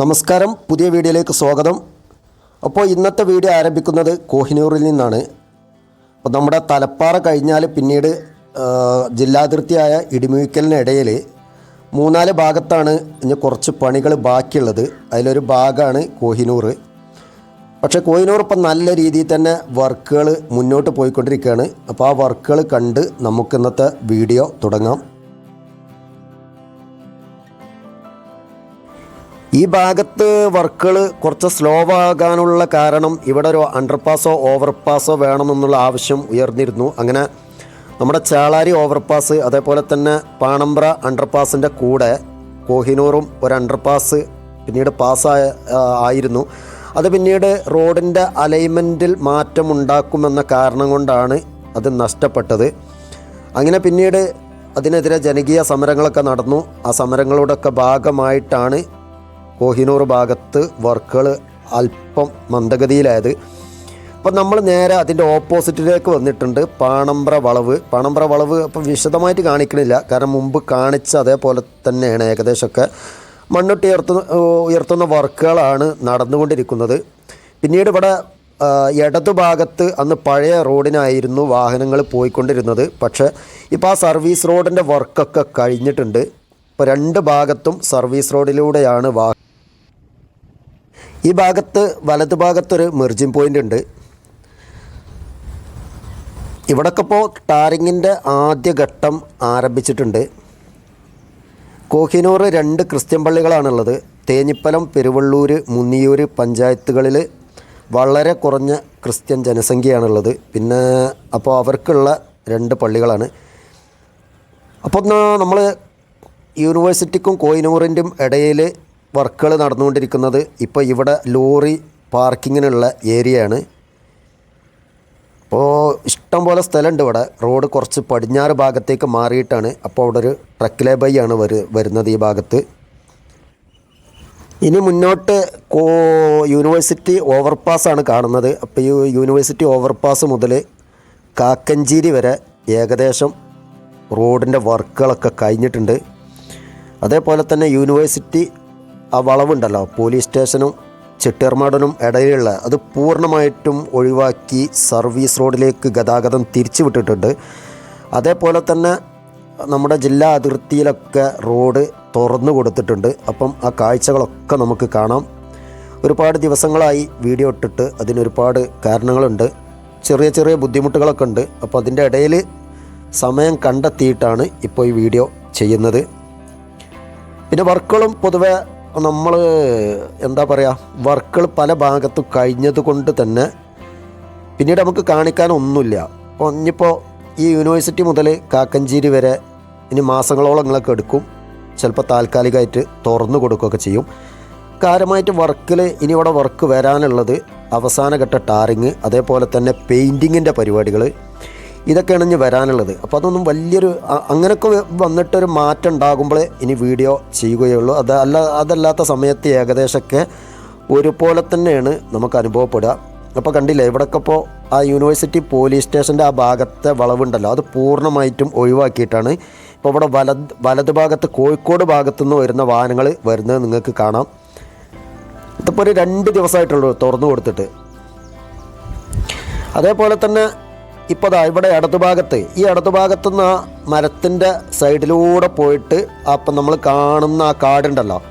നമസ്കാരം. പുതിയ വീഡിയോയിലേക്ക് സ്വാഗതം. അപ്പോൾ ഇന്നത്തെ വീഡിയോ ആരംഭിക്കുന്നത് കോഹിനൂറിൽ നിന്നാണ്. അപ്പോൾ നമ്മുടെ തലപ്പാറ കഴിഞ്ഞാൽ പിന്നീട് ജില്ലാതിർത്തിയായ ഇടിമുഴിക്കലിനിടയിൽ മൂന്നാൽ ഭാഗത്താണ് ഇനി കുറച്ച് പണികൾ ബാക്കിയുള്ളത്. അതിലൊരു ഭാഗമാണ് കോഹിനൂർ. പക്ഷേ കോഹിനൂർ ഇപ്പം നല്ല രീതിയിൽ തന്നെ വർക്കുകൾ മുന്നോട്ട് പോയിക്കൊണ്ടിരിക്കുകയാണ്. അപ്പോൾ ആ വർക്കുകൾ കണ്ട് നമുക്ക് ഇന്നത്തെ വീഡിയോ തുടങ്ങാം. ഈ ഭാഗത്ത് വർക്കുകൾ കുറച്ച് സ്ലോ ആകാനുള്ള കാരണം ഇവിടെ ഒരു അണ്ടർപാസോ ഓവർപാസോ വേണമെന്നുള്ള ആവശ്യം ഉയർന്നിരുന്നു. അങ്ങനെ നമ്മുടെ ചേളാരി ഓവർപാസ് അതേപോലെ തന്നെ പാണമ്പ്ര അണ്ടർപാസിന്റെ കൂടെ കോഹിനൂറും ഒരു അണ്ടർപാസ് പിന്നീട് പാസ്സായ ആയിരുന്നു. അത് പിന്നീട് റോഡിന്റെ അലൈൻമെന്റിൽ മാറ്റമുണ്ടാക്കുമെന്ന കാരണം കൊണ്ടാണ് അത് നഷ്ടപ്പെട്ടത്. അങ്ങനെ പിന്നീട് അതിനെതിരെ ജനകീയ സമരങ്ങളൊക്കെ നടന്നു. ആ സമരങ്ങളുടെയൊക്കെ ഭാഗമായിട്ടാണ് കോഹിനൂർ ഭാഗത്ത് വർക്കുകൾ അല്പം മന്ദഗതിയിലായത്. അപ്പം നമ്മൾ നേരെ അതിന്റെ ഓപ്പോസിറ്റിലേക്ക് വന്നിട്ടുണ്ട്. പാണമ്പ്ര വളവ്. പാണമ്പ്ര വളവ് അപ്പം വിശദമായിട്ട് കാണിക്കണില്ല. കാരണം മുമ്പ് കാണിച്ച അതേപോലെ തന്നെയാണ് ഏകദേശമൊക്കെ. മണ്ണിട്ട് ഉയർത്തുന്ന ഉയർത്തുന്ന വർക്കുകളാണ് നടന്നുകൊണ്ടിരിക്കുന്നത്. പിന്നീട് ഇവിടെ ഇടതു ഇടതുഭാഗത്ത് അന്ന് പഴയ റോഡിനായിരുന്നു വാഹനങ്ങൾ പോയിക്കൊണ്ടിരുന്നത്. പക്ഷേ ഇപ്പോൾ ആ സർവീസ് റോഡിന്റെ വർക്കൊക്കെ കഴിഞ്ഞിട്ടുണ്ട്. ഇപ്പോൾ രണ്ട് ഭാഗത്തും സർവീസ് റോഡിലൂടെയാണ് വാ ഈ ഭാഗത്ത് വലത് ഭാഗത്തൊരു മെർജിങ് പോയിന്റ് ഉണ്ട്. ഇവിടൊക്കെ ഇപ്പോൾ ടാറിങ്ങിന്റെ ആദ്യ ഘട്ടം ആരംഭിച്ചിട്ടുണ്ട്. കോഹിനൂർ രണ്ട് ക്രിസ്ത്യൻ പള്ളികളാണുള്ളത്. തേഞ്ഞിപ്പലം പെരുവള്ളൂർ മുന്നിയൂർ പഞ്ചായത്തുകളിൽ വളരെ കുറഞ്ഞ ക്രിസ്ത്യൻ ജനസംഖ്യയാണുള്ളത്. പിന്നെ അപ്പോൾ അവർക്കുള്ള രണ്ട് പള്ളികളാണ്. അപ്പോൾ നമ്മൾ യൂണിവേഴ്സിറ്റിക്കും കോയിനൂറിന്റെയും ഇടയിൽ വർക്കുകൾ നടന്നുകൊണ്ടിരിക്കുന്നത് ഇപ്പോൾ ഇവിടെ ലോറി പാർക്കിങ്ങിനുള്ള ഏരിയയാണ്. അപ്പോൾ ഇഷ്ടം പോലെ സ്ഥലമുണ്ട് ഇവിടെ. റോഡ് കുറച്ച് പടിഞ്ഞാറ് ഭാഗത്തേക്ക് മാറിയിട്ടാണ് അപ്പോൾ അവിടെ ഒരു ട്രക്കിലെ ബൈ ആണ് വരു വരുന്നത് ഈ ഭാഗത്ത്. ഇനി മുന്നോട്ട് കോ യൂണിവേഴ്സിറ്റി ഓവർപാസ് ആണ് കാണുന്നത്. അപ്പോൾ ഈ യൂണിവേഴ്സിറ്റി ഓവർപാസ് മുതൽ കാക്കഞ്ചേരി വരെ ഏകദേശം റോഡിന്റെ വർക്കുകളൊക്കെ കഴിഞ്ഞിട്ടുണ്ട്. അതേപോലെ തന്നെ യൂണിവേഴ്സിറ്റി ആ വളവുണ്ടല്ലോ. പോലീസ് സ്റ്റേഷനും ചെട്ടിയർമാടനും ഇടയിലുള്ള അത് പൂർണമായിട്ടും ഒഴിവാക്കി സർവീസ് റോഡിലേക്ക് ഗതാഗതം തിരിച്ചു വിട്ടിട്ടുണ്ട് അതേപോലെ തന്നെ നമ്മുടെ ജില്ലാ അതിർത്തിയിലൊക്കെ റോഡ് തുറന്നു കൊടുത്തിട്ടുണ്ട്. അപ്പം ആ കാഴ്ചകളൊക്കെ നമുക്ക് കാണാം. ഒരുപാട് ദിവസങ്ങളായി വീഡിയോ ഇട്ടിട്ട് അതിനൊരുപാട് കാരണങ്ങളുണ്ട്. ചെറിയ ചെറിയ ബുദ്ധിമുട്ടുകളൊക്കെ ഉണ്ട്. അപ്പോൾ അതിന്റെ ഇടയിൽ സമയം കണ്ടെത്തിയിട്ടാണ് ഇപ്പോൾ ഈ വീഡിയോ ചെയ്യുന്നത്. പിന്നെ വർക്കുകളും പൊതുവെ നമ്മൾ എന്താ പറയുക വർക്കുകൾ പല ഭാഗത്തു കഴിഞ്ഞത് കൊണ്ട് തന്നെ പിന്നീട് നമുക്ക് കാണിക്കാനൊന്നുമില്ല. അപ്പോൾ ഇനിയിപ്പോൾ ഈ യൂണിവേഴ്സിറ്റി മുതൽ കാക്കഞ്ചേരി വരെ ഇനി മാസങ്ങളോളം നിങ്ങളൊക്കെ എടുക്കും. ചിലപ്പോൾ താൽക്കാലികമായിട്ട് തുറന്നു കൊടുക്കുകയൊക്കെ ചെയ്യും. കാര്യമായിട്ട് വർക്കിൽ ഇനി ഇവിടെ വർക്ക് വരാനുള്ളത് അവസാനഘട്ട ടാറിങ് അതേപോലെ തന്നെ പെയിന്റിങ്ങിന്റെ പരിപാടികൾ ഇതൊക്കെയാണ് ഇനി വരാനുള്ളത്. അപ്പോൾ അതൊന്നും വലിയൊരു അങ്ങനെയൊക്കെ വന്നിട്ടൊരു മാറ്റം ഉണ്ടാകുമ്പോൾ ഇനി വീഡിയോ ചെയ്യുകയുള്ളൂ. അത് അല്ല അതല്ലാത്ത സമയത്ത് ഏകദേശമൊക്കെ ഒരുപോലെ തന്നെയാണ് നമുക്ക് അനുഭവപ്പെടുക. അപ്പോൾ കണ്ടില്ലേ ഇവിടെയൊക്കെ ഇപ്പോൾ ആ യൂണിവേഴ്സിറ്റി പോലീസ് സ്റ്റേഷന്റെ ആ ഭാഗത്തെ വളവുണ്ടല്ലോ. അത് പൂർണമായിട്ടും ഒഴിവാക്കിയിട്ടാണ് ഇപ്പോൾ ഇവിടെ വലത് വലത് ഭാഗത്ത് കോഴിക്കോട് ഭാഗത്തുനിന്ന് വരുന്ന വാഹനങ്ങൾ വരുന്നത് നിങ്ങൾക്ക് കാണാം. ഇതിപ്പോൾ ഒരു രണ്ട് ദിവസമായിട്ടുള്ളൂ തുറന്നു കൊടുത്തിട്ട്. അതേപോലെ തന്നെ ഇപ്പോൾ ദാ ഇവിടെ ഇടതുഭാഗത്ത്. ഈ ഇടതുഭാഗത്തു നിന്ന് ആ മരത്തിന്റെ സൈഡിലൂടെ പോയിട്ട് അപ്പം നമ്മൾ കാണുന്ന ആ കാടുണ്ടല്ലോ.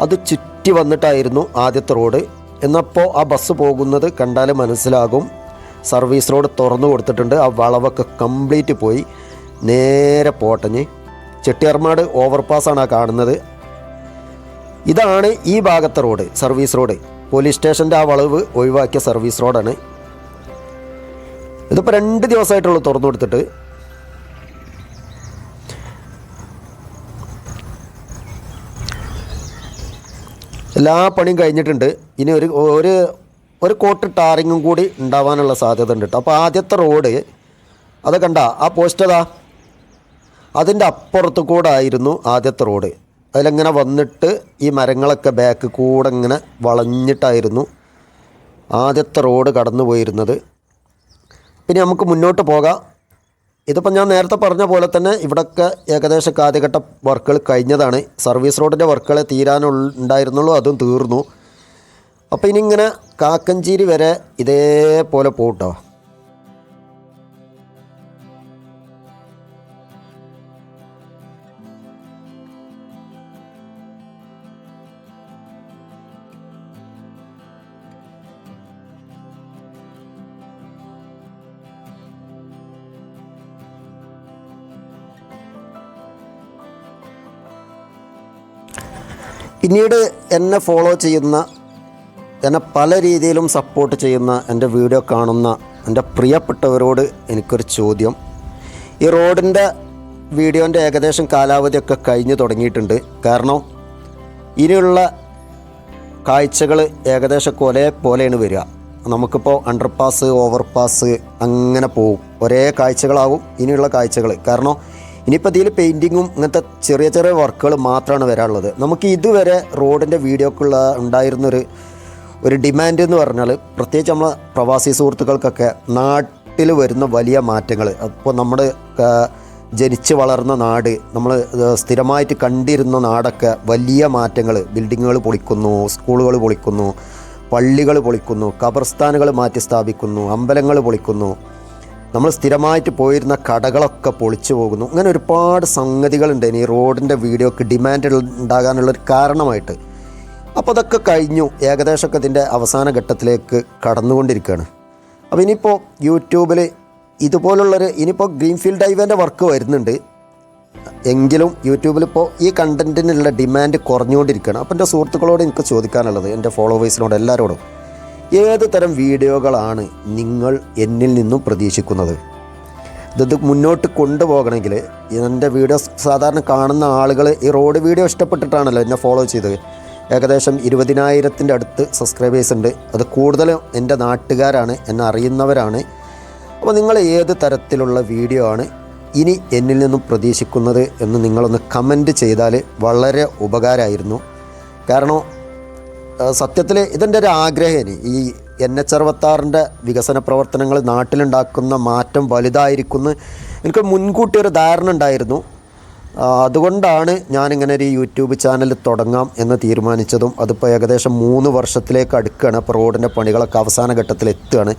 അത് ചുറ്റി വന്നിട്ടായിരുന്നു ആദ്യത്തെ റോഡ്. എന്നപ്പോൾ ആ ബസ് പോകുന്നത് കണ്ടാൽ മനസ്സിലാകും. സർവീസ് റോഡ് തുറന്നു കൊടുത്തിട്ടുണ്ട്. ആ വളവൊക്കെ കംപ്ലീറ്റ് പോയി. നേരെ പോട്ടഞ്ഞ്. ചെട്ടിയാർമാട് ഓവർപാസ്സാണ് ആ കാണുന്നത്. ഇതാണ് ഈ ഭാഗത്തെ റോഡ് സർവീസ് റോഡ്. പോലീസ് സ്റ്റേഷന്റെ ആ വളവ് ഒഴിവാക്കിയ സർവീസ് റോഡാണ്. ഇതിപ്പോൾ രണ്ട് ദിവസമായിട്ടുള്ളൂ തുറന്നു കൊടുത്തിട്ട്. എല്ലാ പണിയും കഴിഞ്ഞിട്ടുണ്ട്. ഇനി ഒരു ഒരു ഒരു കോട്ട് ടാറിങ്ങും കൂടി ഉണ്ടാവാനുള്ള സാധ്യത ഉണ്ട് കേട്ടോ അപ്പോൾ ആദ്യത്തെ റോഡ് അത് കണ്ട ആ പോസ്റ്റ് അതാ അതിന്റെ അപ്പുറത്ത് കൂടെ ആയിരുന്നു ആദ്യത്തെ റോഡ്. അതിലങ്ങനെ വന്നിട്ട് ഈ മരങ്ങളൊക്കെ ബാക്ക് കൂടെ ഇങ്ങനെ വളഞ്ഞിട്ടായിരുന്നു ആദ്യത്തെ റോഡ് കടന്നു പോയിരുന്നത് പിന്നെ നമുക്ക് മുന്നോട്ട് പോകാം. ഇതിപ്പോൾ ഞാൻ നേരത്തെ പറഞ്ഞ പോലെ തന്നെ ഇവിടൊക്കെ ഏകദേശം ആദ്യഘട്ട വർക്കുകൾ കഴിഞ്ഞതാണ്. സർവീസ് റോഡിന്റെ വർക്കുകൾ തീരാനുണ്ടായിരുന്നുള്ളൂ അതും തീർന്നു. അപ്പോൾ ഇനി ഇങ്ങനെ കാക്കഞ്ചേരി വരെ ഇതേപോലെ പോട്ടോ പിന്നീട് എന്നെ ഫോളോ ചെയ്യുന്ന എന്നെ പല രീതിയിലും സപ്പോർട്ട് ചെയ്യുന്ന എന്റെ വീഡിയോ കാണുന്ന എന്റെ പ്രിയപ്പെട്ടവരോട് എനിക്കൊരു ചോദ്യം. ഈ റോഡിന്റെ വീഡിയോന്റെ ഏകദേശം കാലാവധിയൊക്കെ കഴിഞ്ഞു തുടങ്ങിയിട്ടുണ്ട്. കാരണം ഇനിയുള്ള കാഴ്ചകൾ ഏകദേശം കൊലേ പോലെയാണ് വരിക. നമുക്കിപ്പോൾ അണ്ടർപാസ് ഓവർപാസ് അങ്ങനെ പോവും. ഒരേ കാഴ്ചകളാവും ഇനിയുള്ള കാഴ്ചകൾ കാരണം ഇനിയിപ്പോൾ ഇതിൽ പെയിന്റിങ്ങും ഇങ്ങനത്തെ ചെറിയ ചെറിയ വർക്കുകൾ മാത്രമാണ് വരാനുള്ളത്. നമുക്ക് ഇതുവരെ റോഡിന്റെ വീഡിയോക്കുള്ള ഉണ്ടായിരുന്നൊരു ഒരു ഡിമാൻഡ് എന്ന് പറഞ്ഞാൽ പ്രത്യേകിച്ച് നമ്മളെ പ്രവാസി സുഹൃത്തുക്കൾക്കൊക്കെ നാട്ടിൽ വരുന്ന വലിയ മാറ്റങ്ങൾ അപ്പോൾ നമ്മുടെ ജനിച്ച് വളർന്ന നാട് നമ്മൾ സ്ഥിരമായിട്ട് കണ്ടിരുന്ന നാടൊക്കെ വലിയ മാറ്റങ്ങൾ ബിൽഡിങ്ങുകൾ പൊളിക്കുന്നു സ്കൂളുകൾ പൊളിക്കുന്നു പള്ളികൾ പൊളിക്കുന്നു ഖബർസ്ഥാനുകൾ മാറ്റി സ്ഥാപിക്കുന്നു അമ്പലങ്ങൾ പൊളിക്കുന്നു. നമ്മൾ സ്ഥിരമായിട്ട് പോയിരുന്ന കടകളൊക്കെ പൊളിച്ചു പോകുന്നു. അങ്ങനെ ഒരുപാട് സംഗതികളുണ്ട്. ഇനി റോഡിന്റെ വീഡിയോക്ക് ഡിമാൻഡ് ഉണ്ടാകാനുള്ളൊരു കാരണമായിട്ട്. അപ്പോൾ അതൊക്കെ കഴിഞ്ഞു. ഏകദേശമൊക്കെ ഇതിന്റെ അവസാന ഘട്ടത്തിലേക്ക് കടന്നുകൊണ്ടിരിക്കുകയാണ്. അപ്പോൾ ഇനിയിപ്പോൾ യൂട്യൂബിൽ ഇതുപോലുള്ളൊരു ഇനിയിപ്പോൾ ഗ്രീൻഫീൽഡ് ഹൈവേന്റെ വർക്ക് വരുന്നുണ്ട്. എങ്കിലും യൂട്യൂബിൽ യൂട്യൂബിലിപ്പോൾ ഈ കണ്ടന്റിനുള്ള ഡിമാൻഡ് കുറഞ്ഞുകൊണ്ടിരിക്കുകയാണ്. അപ്പോൾ എന്റെ സുഹൃത്തുക്കളോട് എനിക്ക് ചോദിക്കാനുള്ളത് എന്റെ ഫോളോവേഴ്സിനോട് എല്ലാവരോടും. ഏത് തരം വീഡിയോകളാണ് നിങ്ങൾ എന്നിൽ നിന്നും പ്രതീക്ഷിക്കുന്നത്? ഇത് മുന്നോട്ട് കൊണ്ടുപോകണമെങ്കിൽ എന്റെ വീഡിയോ സാധാരണ കാണുന്ന ആളുകൾ ഈ റോഡ് വീഡിയോ ഇഷ്ടപ്പെട്ടിട്ടാണല്ലോ എന്നെ ഫോളോ ചെയ്തത്. ഏകദേശം ഇരുപതിനായിരത്തിന്റെ അടുത്ത് സബ്സ്ക്രൈബേഴ്സ് ഉണ്ട്. അത് കൂടുതലും എന്റെ നാട്ടുകാരാണ് എന്നെ അറിയുന്നവരാണ്. അപ്പോൾ നിങ്ങൾ ഏത് തരത്തിലുള്ള വീഡിയോ ആണ് ഇനി എന്നിൽ നിന്നും പ്രതീക്ഷിക്കുന്നത് എന്ന് നിങ്ങളൊന്ന് കമന്റ് ചെയ്താൽ വളരെ ഉപകാരമായിരുന്നു. കാരണം സത്യത്തിൽ ഇതെന്റെ ഒരു ആഗ്രഹം ഈ എൻ എച്ച് അറുപത്താറിന്റെ വികസന പ്രവർത്തനങ്ങൾ നാട്ടിലുണ്ടാക്കുന്ന മാറ്റം വലുതായിരിക്കുമെന്ന് എനിക്ക് മുൻകൂട്ടി ഒരു ധാരണ ഉണ്ടായിരുന്നു. അതുകൊണ്ടാണ് ഞാനിങ്ങനെ ഒരു യൂട്യൂബ് ചാനൽ തുടങ്ങാം എന്ന് തീരുമാനിച്ചതും അതിപ്പോൾ ഏകദേശം മൂന്ന് വർഷത്തിലേക്ക് അടുക്കുകയാണ്. അപ്പോൾ റോഡിന്റെ പണികളൊക്കെ അവസാന ഘട്ടത്തിൽ എത്തുകയാണ്.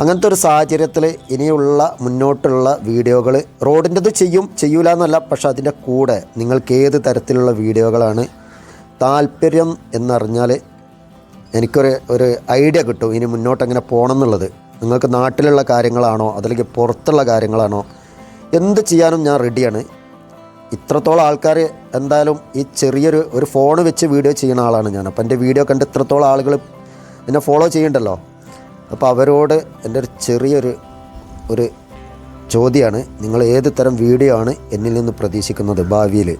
അങ്ങനത്തെ ഒരു സാഹചര്യത്തിൽ ഇനിയുള്ള മുന്നോട്ടുള്ള വീഡിയോകൾ റോഡിന്റെത് ചെയ്യും ചെയ്യൂല എന്നല്ല പക്ഷെ അതിന്റെ കൂടെ നിങ്ങൾക്ക് ഏത് തരത്തിലുള്ള വീഡിയോകളാണ് താല്പര്യം എന്നറിഞ്ഞാൽ എനിക്കൊരു ഒരു ഐഡിയ കിട്ടും. ഇനി മുന്നോട്ട് എങ്ങനെ പോകണം എന്നുള്ളത് നിങ്ങൾക്ക് നാട്ടിലുള്ള കാര്യങ്ങളാണോ അതല്ലെങ്കിൽ പുറത്തുള്ള കാര്യങ്ങളാണോ എന്ത് ചെയ്യാനും ഞാൻ റെഡിയാണ് ഇത്രത്തോളം ആൾക്കാർ എന്തായാലും ഈ ചെറിയൊരു ഒരു ഫോൺ വെച്ച് വീഡിയോ ചെയ്യുന്ന ആളാണ് ഞാൻ. അപ്പോൾ എന്റെ വീഡിയോ കണ്ട് ഇത്രത്തോളം ആളുകൾ എന്നെ ഫോളോ ചെയ്യണ്ടല്ലോ? അപ്പോൾ അവരോട് എന്റെ ഒരു ചെറിയൊരു ഒരു ചോദ്യമാണ് നിങ്ങൾ ഏത് തരം വീഡിയോ ആണ് എന്നിൽ നിന്ന് പ്രതീക്ഷിക്കുന്നത് ഭാവിയിൽ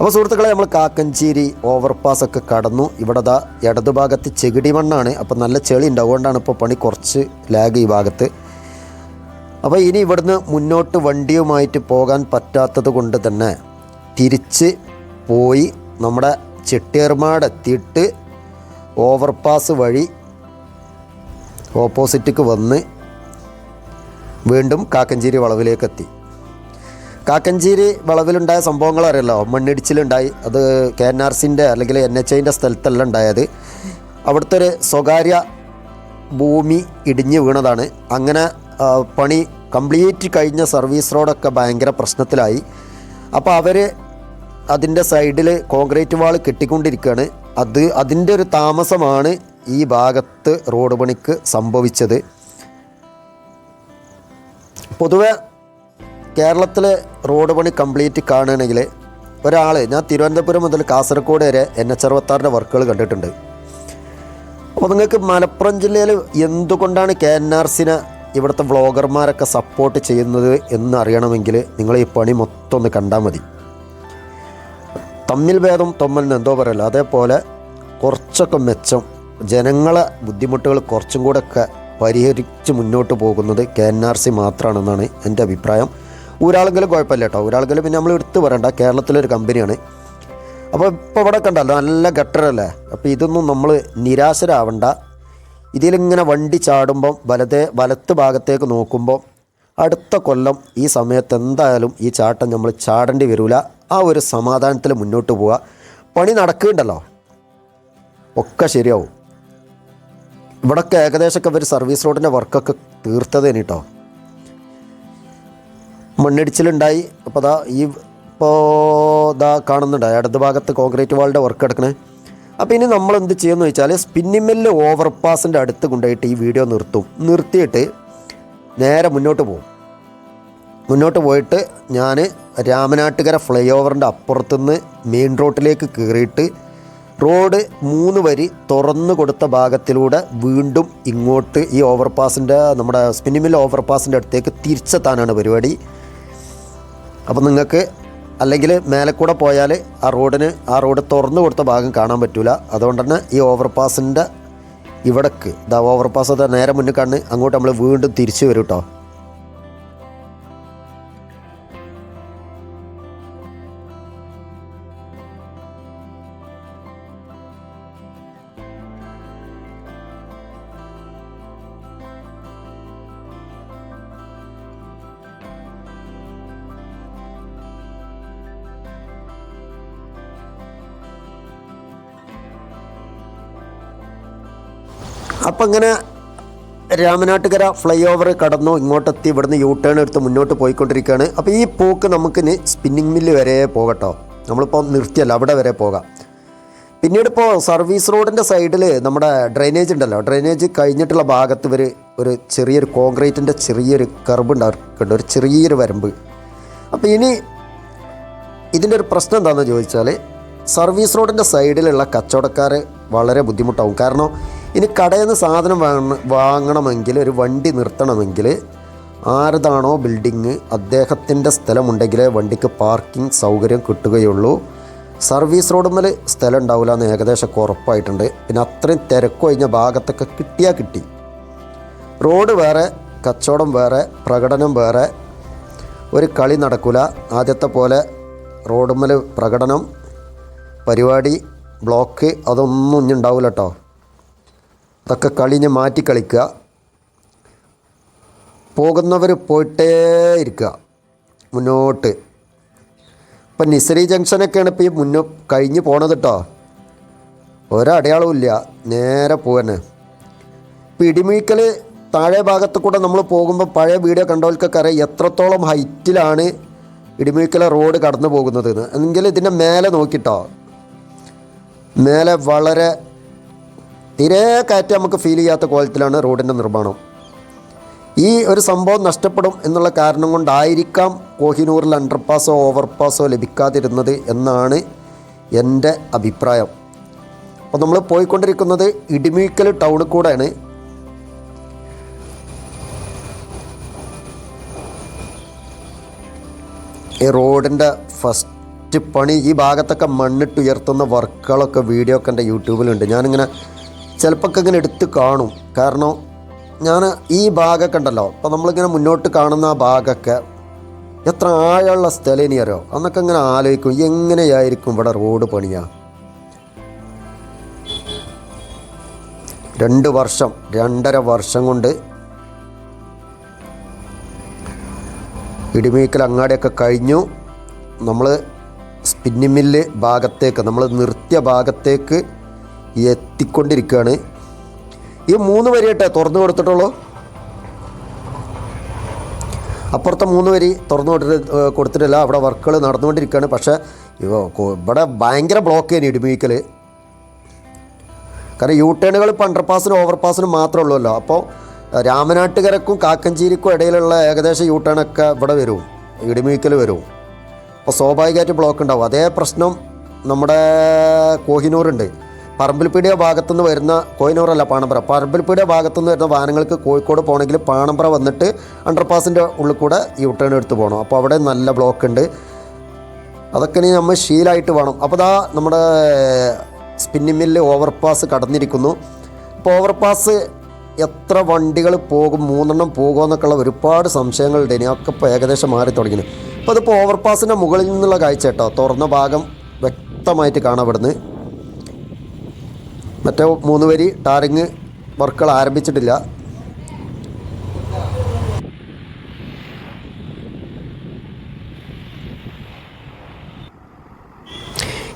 അപ്പോൾ സുഹൃത്തുക്കളെ നമ്മൾ കാക്കഞ്ചേരി ഓവർപാസ് ഒക്കെ കടന്നു. ഇവിടെ ദാ ഇടതുഭാഗത്ത് ചെകിടി മണ്ണാണ്. അപ്പോൾ നല്ല ചെളി ഉണ്ട്. അതുകൊണ്ടാണ് ഇപ്പോൾ പണി കുറച്ച് ലാഗ് ഈ ഭാഗത്ത്. അപ്പോൾ ഇനി ഇവിടുന്ന് മുന്നോട്ട് വണ്ടിയുമായിട്ട് പോകാൻ പറ്റാത്തത് കൊണ്ട് തന്നെ തിരിച്ച് പോയി നമ്മുടെ ചെട്ടിയർമാട് എത്തിയിട്ട് ഓവർപാസ് വഴി ഓപ്പോസിറ്റിക്ക് വന്ന് വീണ്ടും കാക്കഞ്ചേരി വളവിലേക്ക് എത്തി. കാക്കഞ്ചേരി വളവിലുണ്ടായ സംഭവങ്ങൾ അറിയല്ലോ മണ്ണിടിച്ചിലുണ്ടായി. അത് കെ എൻ ആർ സിന്റെ അല്ലെങ്കിൽ എൻ എച്ച് ഐന്റെ സ്ഥലത്തല്ല ഉണ്ടായത്. അവിടുത്തെ ഒരു സ്വകാര്യ ഭൂമി ഇടിഞ്ഞു വീണതാണ്. അങ്ങനെ പണി കംപ്ലീറ്റ് കഴിഞ്ഞ സർവീസ് റോഡൊക്കെ ഭയങ്കര പ്രശ്നത്തിലായി. അപ്പോൾ അവർ അതിന്റെ സൈഡിൽ കോൺക്രീറ്റ് വാൾ കെട്ടിക്കൊണ്ടിരിക്കുകയാണ്. അത് അതിന്റെ ഒരു താമസമാണ് ഈ ഭാഗത്ത് റോഡ് പണിക്ക് സംഭവിച്ചത്. പൊതുവെ കേരളത്തിലെ റോഡ് പണി കംപ്ലീറ്റ് കാണുകയാണെങ്കിൽ ഒരാൾ ഞാൻ തിരുവനന്തപുരം മുതൽ കാസർഗോഡ് വരെ എൻ എച്ച് അറുപത്താറിന്റെ വർക്കുകൾ കണ്ടിട്ടുണ്ട്. അപ്പോൾ നിങ്ങൾക്ക് മലപ്പുറം ജില്ലയിൽ എന്തുകൊണ്ടാണ് കെ എൻ ആർ സിനെ ഇവിടുത്തെ വ്ളോഗർമാരൊക്കെ സപ്പോർട്ട് ചെയ്യുന്നത് എന്ന് അറിയണമെങ്കിൽ നിങ്ങൾ ഈ പണി മൊത്തം ഒന്ന് കണ്ടാൽ മതി. തമ്മിൽ ഭേദം തൊമ്മലിന് എന്തോ പറയല്ലോ. അതേപോലെ കുറച്ചൊക്കെ മെച്ചം ജനങ്ങളെ ബുദ്ധിമുട്ടുകൾ കുറച്ചും കൂടെ ഒക്കെ പരിഹരിച്ച് മുന്നോട്ട് പോകുന്നത് കെ എൻ ആർ സി മാത്രമാണെന്നാണ് എന്റെ അഭിപ്രായം. ഊരാളെങ്കിലും കുഴപ്പമില്ല കേട്ടോ. ഊരാളെങ്കിലും പിന്നെ നമ്മൾ എടുത്ത് പറയണ്ട. കേരളത്തിലൊരു കമ്പനിയാണ്. അപ്പോൾ ഇപ്പോൾ ഇവിടെ കണ്ടല്ലോ നല്ല ഗട്ടറല്ലേ അപ്പോൾ ഇതൊന്നും നമ്മൾ നിരാശരാവണ്ട. ഇതിലിങ്ങനെ വണ്ടി ചാടുമ്പം വലതേ വലത്ത് ഭാഗത്തേക്ക് നോക്കുമ്പോൾ അടുത്ത കൊല്ലം ഈ സമയത്ത് എന്തായാലും ഈ ചാട്ടം നമ്മൾ ചാടേണ്ടി വരില്ല ആ ഒരു സമാധാനത്തിൽ മുന്നോട്ട് പോവുക പണി നടക്കുന്നുണ്ടല്ലോ ഒക്കെ ശരിയാവും. ഇവിടൊക്കെ ഏകദേശമൊക്കെ ഒരു സർവീസ് റോഡിന്റെ വർക്കൊക്കെ തീർത്തതേനിട്ടോ മണ്ണിടിച്ചിലുണ്ടായി. അപ്പോൾ ദാ ഈ ഇപ്പോൾ ദാ കാണുന്നുണ്ട് ഇടത് ഭാഗത്ത് കോൺക്രീറ്റ് വാളിന്റെ വർക്ക് എടുക്കണേ അപ്പോൾ ഇനി നമ്മൾ എന്ത് ചെയ്യുമെന്ന് വെച്ചാൽ സ്പിന്നിങ് മില്ല് ഓവർപാസിന്റെ അടുത്ത് കൊണ്ടുപോയിട്ട് ഈ വീഡിയോ നിർത്തും. നിർത്തിയിട്ട് നേരെ മുന്നോട്ട് പോകും. മുന്നോട്ട് പോയിട്ട് ഞാൻ രാമനാട്ടുകര ഫ്ലൈ ഓവറിന്റെ അപ്പുറത്തുനിന്ന് മെയിൻ റോഡിലേക്ക് കയറിയിട്ട് റോഡ് മൂന്ന് വരി തുറന്നു കൊടുത്ത ഭാഗത്തിലൂടെ വീണ്ടും ഇങ്ങോട്ട് ഈ ഓവർപാസിന്റെ നമ്മുടെ സ്പിന്നിങ് മില്ല് ഓവർപാസിന്റെ അടുത്തേക്ക് തിരിച്ചെത്താനാണ് പരിപാടി. അപ്പം നിങ്ങൾക്ക് അല്ലെങ്കിൽ മേലെ കൂടെ പോയാൽ ആ റോഡിന് ആ റോഡ് തുറന്നു കൊടുത്ത ഭാഗം കാണാൻ പറ്റില്ല അതുകൊണ്ട് തന്നെ ഈ ഓവർപാസിന്റെ ഇവിടക്ക് ഇതാ ഓവർപാസ് നേരെ മുന്നിൽ കണ്ണ് അങ്ങോട്ട് നമ്മൾ വീണ്ടും തിരിച്ചു വരും കേട്ടോ അപ്പം ഇങ്ങനെ രാമനാട്ടുകര ഫ്ലൈ ഓവർ കടന്നു ഇങ്ങോട്ടെത്തി ഇവിടുന്ന് യൂ ടേൺ എടുത്ത് മുന്നോട്ട് പോയിക്കൊണ്ടിരിക്കുകയാണ്. അപ്പോൾ ഈ പോക്ക് നമുക്കിനി സ്പിന്നിങ് മില്ല് വരെ പോകട്ടോ. നമ്മളിപ്പോൾ നിർത്തിയല്ല അവിടെ വരെ പോകാം. പിന്നീട് ഇപ്പോൾ സർവീസ് റോഡിന്റെ സൈഡിൽ നമ്മുടെ ഡ്രെയിനേജ് ഉണ്ടല്ലോ. ഡ്രെയിനേജ് കഴിഞ്ഞിട്ടുള്ള ഭാഗത്ത് ഇവർ ഒരു ചെറിയൊരു കോൺക്രീറ്റിന്റെ ചെറിയൊരു കർബ് ഉണ്ടാക്കുന്നുണ്ട് ഒരു ചെറിയൊരു വരമ്പ്. അപ്പോൾ ഇനി ഇതിന്റെ ഒരു പ്രശ്നം എന്താണെന്ന് ചോദിച്ചാൽ സർവീസ് റോഡിന്റെ സൈഡിലുള്ള കച്ചവടക്കാർ വളരെ ബുദ്ധിമുട്ടാവും. കാരണം ഇനി കടയിൽ നിന്ന് സാധനം വാങ്ങ വാങ്ങണമെങ്കിൽ ഒരു വണ്ടി നിർത്തണമെങ്കിൽ ആരതാണോ ബിൽഡിങ് അദ്ദേഹത്തിന്റെ സ്ഥലമുണ്ടെങ്കിലേ വണ്ടിക്ക് പാർക്കിംഗ് സൗകര്യം കിട്ടുകയുള്ളൂ. സർവീസ് റോഡ് മേൽ സ്ഥലം ഉണ്ടാവില്ല എന്ന് ഏകദേശം ഉറപ്പായിട്ടുണ്ട്. പിന്നെ അത്രയും തിരക്ക് കഴിഞ്ഞ ഭാഗത്തൊക്കെ കിട്ടിയാൽ കിട്ടി. റോഡ് വേറെ കച്ചവടം വേറെ പ്രകടനം വേറെ. ഒരു കളി നടക്കില്ല ആദ്യത്തെ പോലെ റോഡുമ്മൽ പ്രകടനം പരിപാടി ബ്ലോക്ക് അതൊന്നും ഇനി ഉണ്ടാവില്ല കേട്ടോ അതൊക്കെ കളിഞ്ഞ് മാറ്റി കളിക്കുക. പോകുന്നവർ പോയിട്ടേ ഇരിക്കുക. മുന്നോട്ട്. ഇപ്പം നിസരി ജംഗ്ഷനൊക്കെയാണ് ഇപ്പോൾ ഈ മുന്നോ കഴിഞ്ഞ് പോണത് കേട്ടോ ഒരടയാളവും ഇല്ല നേരെ പോവന്നെ ഇപ്പം ഇടിമീക്കൽ താഴെ ഭാഗത്ത് കൂടെ നമ്മൾ പോകുമ്പോൾ പഴയ വീഡിയോ കണ്ടവർക്കൊക്കെ അറിയാം എത്രത്തോളം ഹൈറ്റിലാണ് ഇടിമീക്കല റോഡ് കടന്നു പോകുന്നത് എങ്കിൽ ഇതിന്റെ മേലെ നോക്കിട്ടോ. മേലെ വളരെ തീരെ കാറ്റ് നമുക്ക് ഫീൽ ചെയ്യാത്ത കോലത്തിലാണ് റോഡിന്റെ നിർമ്മാണം. ഈ ഒരു സംഭവം നഷ്ടപ്പെടും എന്നുള്ള കാരണം കൊണ്ടായിരിക്കാം കോഹിനൂറിൽ അണ്ടർപാസോ ഓവർപാസോ ലഭിക്കാതിരുന്നത് എന്നാണ് എന്റെ അഭിപ്രായം. അപ്പോൾ നമ്മൾ പോയിക്കൊണ്ടിരിക്കുന്നത് ഇടിമീക്കൽ ടൗണിൽ കൂടെയാണ്. ഈ റോഡിന്റെ ഫസ്റ്റ് പണി ഈ ഭാഗത്തൊക്കെ മണ്ണിട്ട് ഉയർത്തുന്ന വർക്കുകളൊക്കെ വീഡിയോ ഒക്കെ എന്റെ യൂട്യൂബിലുണ്ട് ഞാനിങ്ങനെ ചിലപ്പോൾ ഇങ്ങനെ എടുത്ത് കാണും. കാരണം ഞാൻ ഈ ഭാഗമൊക്കെ ഉണ്ടല്ലോ. അപ്പോൾ നമ്മളിങ്ങനെ മുന്നോട്ട് കാണുന്ന ആ ഭാഗമൊക്കെ എത്ര ആഴമുള്ള സ്ഥലം ഇനി അറിയോ? അന്നൊക്കെ ഇങ്ങനെ ആലോചിക്കും എങ്ങനെയായിരിക്കും ഇവിടെ റോഡ് പണിയാ? രണ്ട് വർഷം രണ്ടര വർഷം കൊണ്ട് ഇടിമീക്കൽ അങ്ങാടിയൊക്കെ കഴിഞ്ഞു. നമ്മൾ സ്പിന്നിമില്ല് ഭാഗത്തേക്ക് നമ്മൾ നിർത്തിയ ഭാഗത്തേക്ക് എത്തിക്കൊണ്ടിരിക്കുകയാണ് ഈ മൂന്ന് വരി കേട്ടെ തുറന്നു കൊടുത്തിട്ടുള്ളൂ. അപ്പുറത്തെ മൂന്ന് വരി തുറന്നു കൊടുത്തിട്ട് കൊടുത്തിട്ടില്ല. അവിടെ വർക്കുകൾ നടന്നുകൊണ്ടിരിക്കുകയാണ്. പക്ഷേ ഇവ- ഇവിടെ ഭയങ്കര ബ്ലോക്ക് ചെയ്യാൻ ഇടിമീക്കൽ കാരണം യൂ ടേണുകൾ ഇപ്പോൾ ഓവർ ഓവർപാസിനും മാത്രമേ ഉള്ളൂല്ലോ. അപ്പോൾ രാമനാട്ടുകരക്കും കാക്കഞ്ചേരിക്കും ഇടയിലുള്ള ഏകദേശം യൂ ടേണൊക്കെ ഇവിടെ വരും. ഇടിമീക്കൽ വരും. അപ്പോൾ സ്വാഭാവികമായിട്ട് ബ്ലോക്ക് ഉണ്ടാവും. അതേ പ്രശ്നം നമ്മുടെ കോഹിനൂറുണ്ട് പറമ്പിൽപ്പീടിയ ഭാഗത്തുനിന്ന് വരുന്ന കോയിനൂറല്ല പാണമ്പ്ര. പറമ്പിൽപ്പീടിയ ഭാഗത്തുനിന്ന് വരുന്ന വാഹനങ്ങൾക്ക് കോഴിക്കോട് പോകണമെങ്കിൽ പാണമ്പ്ര വന്നിട്ട് അണ്ടർപാസിന്റെ ഉള്ളിൽ കൂടെ യൂ ടേൺ എടുത്ത് പോകണം. അപ്പോൾ അവിടെ നല്ല ബ്ലോക്ക് ഉണ്ട്. അതൊക്കെ ഇനി നമ്മൾ ശീലമായിട്ട് വേണം. അപ്പോൾ ദാ നമ്മുടെ സ്പിന്നിംഗ് മില്ല് ഓവർപാസ് കടന്നിരിക്കുന്നു. ഇപ്പോൾ ഓവർപാസ് എത്ര വണ്ടികൾ പോകും മൂന്നെണ്ണം പോകുമോ എന്നൊക്കെയുള്ള ഒരുപാട് സംശയങ്ങളുണ്ട് ഇനി. ഒക്കെ ഇപ്പോൾ ഏകദേശം മാറി തുടങ്ങിയത് അപ്പോൾ അതിപ്പോൾ ഓവർപാസിന്റെ മുകളിൽ നിന്നുള്ള കാഴ്ച കേട്ടോ. തുറന്ന ഭാഗം വ്യക്തമായിട്ട് കാണപ്പെടുന്നു. മറ്റേ മൂന്ന് വരി ടാറിങ് വർക്കുകൾ ആരംഭിച്ചിട്ടില്ല.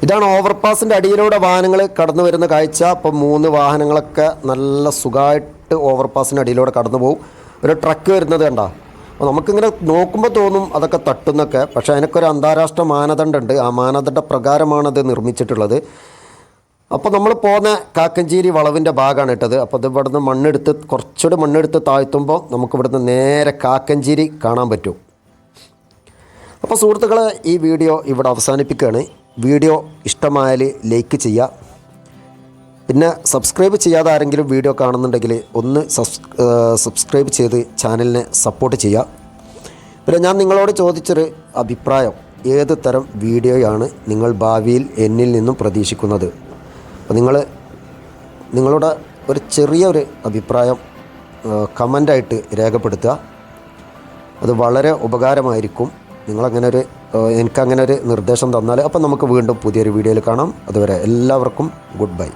ഇതാണ് ഓവർപാസിന്റെ അടിയിലൂടെ വാഹനങ്ങൾ കടന്നു വരുന്ന കാഴ്ച. അപ്പം മൂന്ന് വാഹനങ്ങളൊക്കെ നല്ല സുഖമായിട്ട് ഓവർപാസിന്റെ അടിയിലൂടെ കടന്നു പോകും. ഒരു ട്രക്ക് വരുന്നത് കണ്ടാ. അപ്പോൾ നമുക്കിങ്ങനെ നോക്കുമ്പോൾ തോന്നും അതൊക്കെ തട്ടുന്നൊക്കെ പക്ഷേ അതിനൊക്കെ ഒരു അന്താരാഷ്ട്ര മാനദണ്ഡമുണ്ട്. ആ മാനദണ്ഡ പ്രകാരമാണ് അത് നിർമ്മിച്ചിട്ടുള്ളത്. അപ്പോൾ നമ്മൾ പോകുന്ന കാക്കഞ്ചേരി വളവിന്റെ ഭാഗമാണ് ഇട്ടത്. അപ്പോൾ അത് ഇവിടുന്ന് മണ്ണെടുത്ത് കുറച്ചുകൂടി മണ്ണെടുത്ത് താഴ്ത്തുമ്പോൾ നമുക്ക് ഇവിടുന്ന് നേരെ കാക്കഞ്ചേരി കാണാൻ പറ്റും. അപ്പോൾ സുഹൃത്തുക്കളെ ഈ വീഡിയോ ഇവിടെ അവസാനിപ്പിക്കുകയാണ്. വീഡിയോ ഇഷ്ടമായാൽ ലൈക്ക് ചെയ്യുക. പിന്നെ സബ്സ്ക്രൈബ് ചെയ്യാതെ ആരെങ്കിലും വീഡിയോ കാണുന്നുണ്ടെങ്കിൽ ഒന്ന് സബ്സ് സബ്സ്ക്രൈബ് ചെയ്ത് ചാനലിനെ സപ്പോർട്ട് ചെയ്യുക. പിന്നെ ഞാൻ നിങ്ങളോട് ചോദിച്ചൊരു അഭിപ്രായം. ഏത് തരം വീഡിയോയാണ് നിങ്ങൾ ഭാവിയിൽ എന്നിൽ നിന്നും പ്രതീക്ഷിക്കുന്നത്? അപ്പോൾ നിങ്ങൾ നിങ്ങളുടെ ഒരു ചെറിയ ഒരു അഭിപ്രായം കമന്റായിട്ട് രേഖപ്പെടുത്തുക. അത് വളരെ ഉപകാരമായിരിക്കും. നിങ്ങളങ്ങനെ ഒരു എനിക്കങ്ങനെ ഒരു നിർദ്ദേശം തന്നാൽ. അപ്പം നമുക്ക് വീണ്ടും പുതിയൊരു വീഡിയോയിൽ കാണാം. അതുവരെ എല്ലാവർക്കും ഗുഡ് ബൈ.